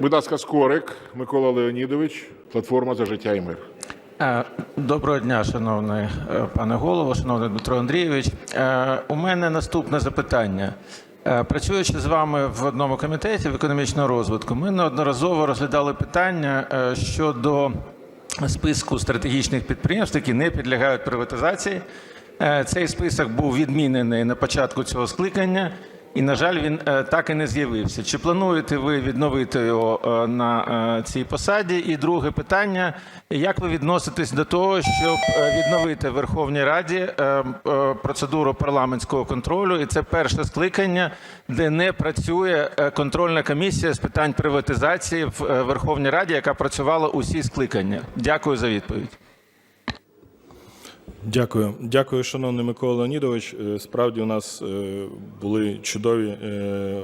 Будь ласка, Скорик Микола Леонідович, платформа за життя і мир. Е, Доброго дня, шановний е, пане голово, шановний Дмитро Андрійович. Е, У мене наступне запитання. Працюючи з вами в одному комітеті в економічного розвитку, ми неодноразово розглядали питання щодо списку стратегічних підприємств, які не підлягають приватизації. Цей список був відмінений на початку цього скликання. І, на жаль, він е, так і не з'явився. Чи плануєте ви відновити його е, на е, цій посаді? І друге питання: як ви відноситесь до того, щоб відновити Верховній Раді процедуру парламентського контролю? І це перше скликання, де не працює контрольна комісія з питань приватизації в Верховній Раді, яка працювала усі скликання? Дякую за відповідь. Дякую, дякую, шановний Микола Леонідович. Е, Справді у нас е, були чудові е,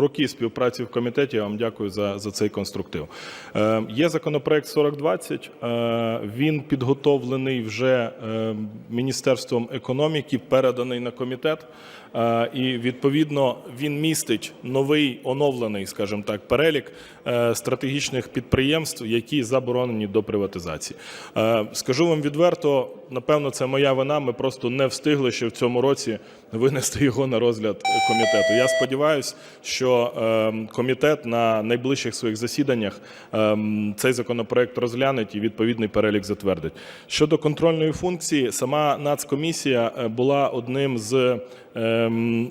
роки співпраці в комітеті. Я вам дякую за, за цей конструктив. Е, Є законопроект 4020. е, Він підготовлений вже е, Міністерством економіки, переданий на комітет. Е, І відповідно він містить новий оновлений, скажімо так, перелік е, стратегічних підприємств, які заборонені до приватизації. Е, Скажу вам відверто, напевно, це моя вина. Ми просто не встигли ще в цьому році винести його на розгляд комітету. Я сподіваюся, що е, комітет на найближчих своїх засіданнях е, цей законопроект розгляне і відповідний перелік затвердить. Щодо контрольної функції, сама нацкомісія е, була одним з ем,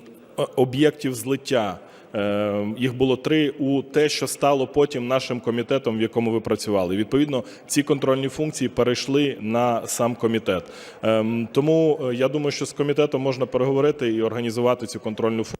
об'єктів злиття. Е, Їх було три у те, що стало потім нашим комітетом, в якому ви працювали. Відповідно, ці контрольні функції перейшли на сам комітет. Ем, Тому е, я думаю, що з комітетом можна переговорити і організувати цю контрольну функцію.